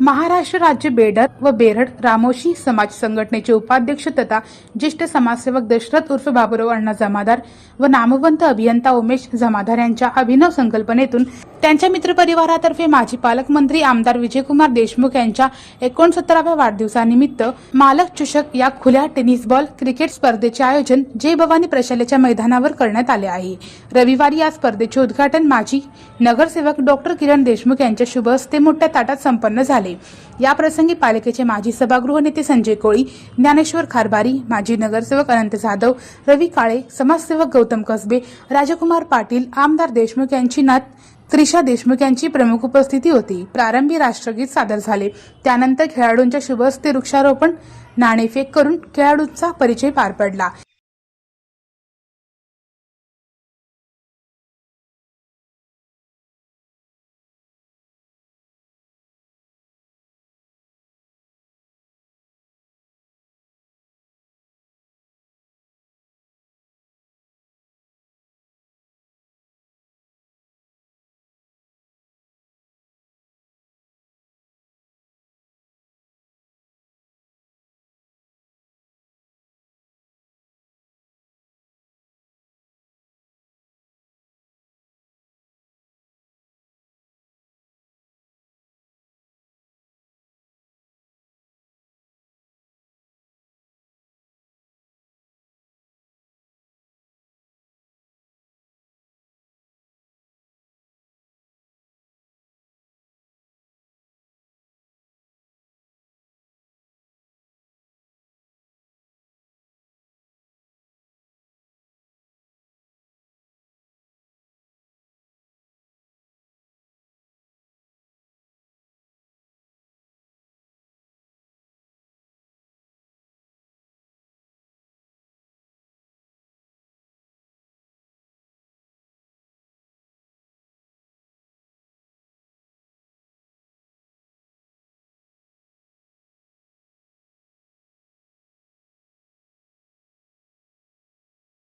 महाराष्ट्र राज्य बेडर व बेरड रामोशी समाज संघटनेचे उपाध्यक्ष तथा ज्येष्ठ समाजसेवक दशरथ उर्फ बाबुराव अण्णा जमादार व नामवंत अभियंता उमेश जमादार यांच्या अभिनव संकल्पनेतून त्यांच्या मित्रपरिवारातर्फे माजी पालकमंत्री आमदार विजयकुमार देशमुख यांच्या एकोणसत्तराव्या वाढदिवसानिमित्त मालक चषक या खुल्या टेनिस बॉल क्रिकेट स्पर्धेचे आयोजन जय भवानी प्रशालेच्या मैदानावर करण्यात आले आहे. रविवारी या स्पर्धेचे उद्घाटन माजी नगरसेवक डॉक्टर किरण देशमुख यांच्या शुभ हस्ते मोठ्या ताटात संपन्न झाले. या याप्रसंगी पालिकेचे माजी सभागृह नेते संजय कोळी ज्ञानेश्वर खारबारी माजी नगरसेवक अनंत जाधव रवी काळे समाजसेवक गौतम कसबे राजकुमार पाटील आमदार देशमुख यांची नात त्रिशा देशमुख यांची प्रमुख उपस्थिती होती. प्रारंभी राष्ट्रगीत सादर झाले. त्यानंतर खेळाडूंच्या शुभहस्ते वृक्षारोपण नाणेफेक करून खेळाडूंचा परिचय पार पडला.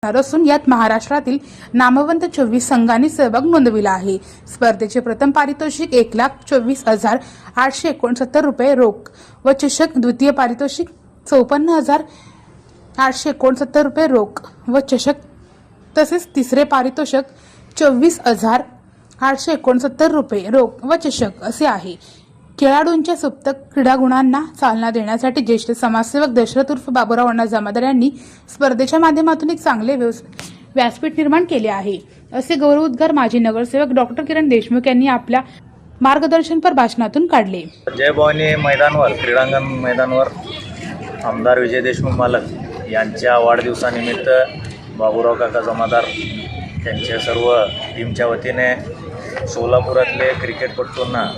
असून यात महाराष्ट्रातील नामवंत चोवीस संघांनी सहभाग नोंदविला आहे. स्पर्धेचे प्रथम पारितोषिक एक लाख चोवीस हजार आठशे एकोणसत्तर रुपये रोख व चषक द्वितीय पारितोषिक चौपन्न हजार आठशे एकोणसत्तर रुपये रोख व चषक तसेच तिसरे पारितोषिक चोवीस हजार आठशे एकोणसत्तर रुपये रोख व चषक असे आहे. खेळाडूंच्या सुप्त क्रीडागुणांना चालना देण्यासाठी ज्येष्ठ समाजसेवक दशरथ उर्फ बाबुराव अण्णा जमादार यांनी स्पर्धेच्या माध्यमातून एक चांगले व्यवस- व्यासपीठ निर्माण केले आहे. असे गौरवोद्गार माजी नगरसेवक डॉक्टर किरण देशमुख यांनी आपल्या मार्गदर्शनपर भाषणातून काढले. जय भवानी मैदानवर क्रीडांगण मैदानवर आमदार विजय देशमुख मालक यांच्या वाढदिवसानिमित्त बाबूराव काका जमादार त्यांच्या सर्व टीमच्या वतीने सोलापुरातले क्रिकेटपटूंना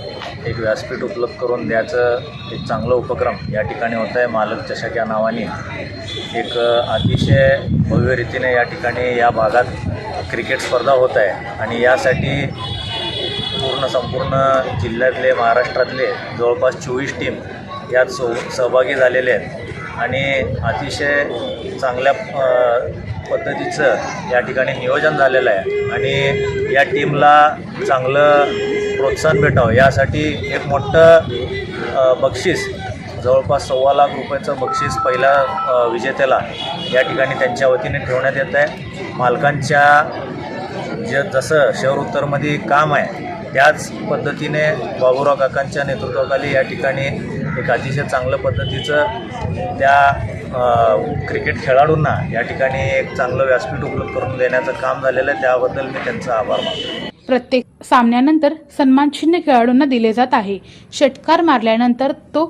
एक व्यासपीठ उपलब्ध करून द्यायचं एक चांगलं उपक्रम या ठिकाणी होत आहे मालक चषक या नावाने एक अतिशय भव्य रीतीने या ठिकाणी या भागात क्रिकेट स्पर्धा होत आहे आणि यासाठी पूर्ण संपूर्ण जिल्ह्यातले महाराष्ट्रातले जवळपास चोवीस टीम यात सो सहभागी झालेले आहेत. आणि अतिशय चांगल्या पद्धतीचं या ठिकाणी नियोजन झालेलं आहे. आणि या टीमला चांगलं प्रोत्साहन भेटावं. यासाठी एक मोठं बक्षीस जवळपास सव्वा लाख रुपयाचं बक्षीस पहिल्या विजेत्याला या ठिकाणी त्यांच्या वतीने ठेवण्यात येत आहे. मालकांच्या जे जसं शहर उत्तरमध्ये काम आहे त्याच पद्धतीने बाबुराव काकांच्या नेतृत्वाखाली या ठिकाणी एक अतिशय चांगलं पद्धतीचं त्या क्रिकेट खेळाडूंना या ठिकाणी एक चांगलं व्यासपीठ उपलब्ध करून देण्याचं काम झालेलं आहे त्याबद्दल मी त्यांचा आभार मानतो. प्रत्येक सामन्यानंतर सन्मान चिन्ह खेळाडूंना दिले जात आहे. षटकार मारल्यानंतर तो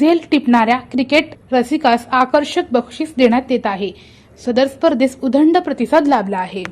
झेल टिपणाऱ्या क्रिकेट रसिकास आकर्षक बक्षीस देण्यात येत आहे. सदर स्पर्धेस उदंड प्रतिसाद लाभला आहे.